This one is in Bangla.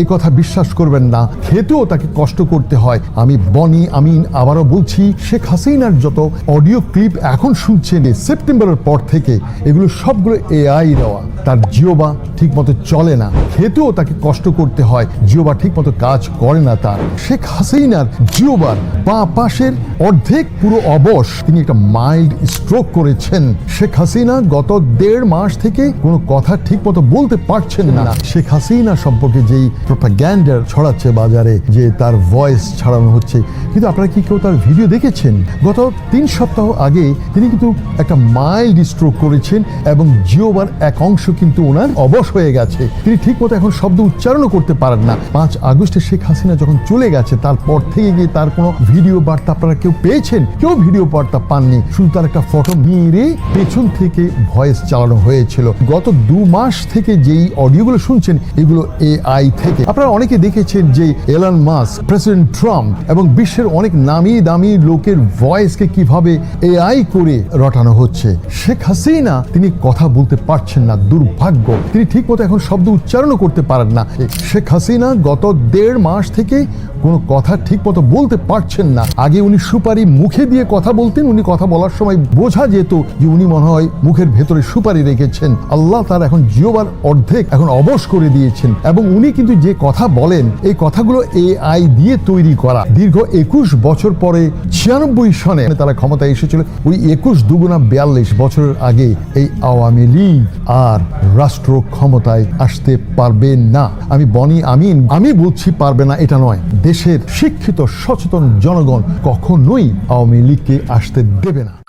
এই কথা বিশ্বাস করবেন না। খেতেও তাকে কষ্ট করতে হয়। আমি বনি আমিন আবারও বলছি, শেখ হাসিনার যত অডিও ক্লিপ এখন শুনছেন সেপ্টেম্বরের পর থেকে, এগুলো সবগুলো এআই দেওয়া। তার জিওবা ঠিক মতো চলে না। খেতেও তাকে কষ্ট করতে হয়। জিওবা ঠিক মতো কাজ করে না তার। শেখ হাসিনার জিওবার বা পাশের অর্ধেক পুরো অবশ তিনি একটা মাইল্ড স্ট্রোক করেছেন। শেখ হাসিনা গত দেড় মাস থেকে কোনো কথা ঠিক মতো বলতে পারছেন না। শেখ হাসিনা সম্পর্কে যেই প্রোপাগ্যান্ডার ছড়াচ্ছে বাজারে, যে তার ভয়েস ছাড়ানো হচ্ছে, কিন্তু আপনারা কি কেউ তার ভিডিও দেখেছেন? গত তিন সপ্তাহ আগে তিনি কিন্তু একটা মাইল্ড স্ট্রোক করেছেন এবং জিওবার এক অংশ কিন্তু ওনার অবশ হয়ে গেছে। তিনি ঠিক মতো এখন শব্দ উচ্চারণও করতে পারেন না। পাঁচ আগস্টে শেখ হাসিনা যখন চলে গেছে, তারপর থেকে গিয়ে তার কোনো ভিডিও বার্তা আপনারা কেউ পেয়েছেন? কেউ ভিডিও বার্তা পাননি। শুধু তার একটা ফটো মেরে পেছন থেকে ভয়েস চালানো হয়েছিল। গত দু মাস থেকে যেই অডিওগুলো শুনছেন, এগুলো এআই থেকে। আপনারা অনেকে দেখেছেন যে এলন মাস প্রেসিডেন্ট ট্রাম্প এবং বিশ্বের অনেক নামি দামি লোকের ভয়েসকে কীভাবে এআই করে রটানো হচ্ছে। শেখ হাসিনা, তিনি কথা বলতে পারছেন না, দুর্ভাগ্য। তিনি ঠিক মতো এখন শব্দ উচ্চারণও করতে পারেন না। শেখ হাসিনা গত দেড় মাস থেকে কোনো কথা ঠিক মতো বলতে পারছেন না। আগে উনি সুপারি মুখে দিয়ে কথা বলতেন, উনি কথা বলার সময় বোঝা যেত যে উনি মনে হয় মুখের ভেতরে সুপারি রেখেছেন। আল্লাহ তার এখন জিওবার অর্ধেক এখন অবশ করে দিয়েছেন এবং উনি কিন্তু যে কথা বলেন, এই কথাগুলো এআই দিয়ে তৈরি করা। দীর্ঘ একুশ বছর পরে ছিয়ানব্বই সনে তারা ক্ষমতায় এসেছিল। ওই একুশ দুগুণা বিয়াল্লিশ বছরের আগে এই আওয়ামী লীগ আর রাষ্ট্র ক্ষমতায় আসতে পারবে না। আমি বনি আমিন, আমি বলছি পারবে না, এটা নয়। দেশের শিক্ষিত, সচেতন জনগণ কখনোই আওয়ামী লীগকে আসতে দেবে না।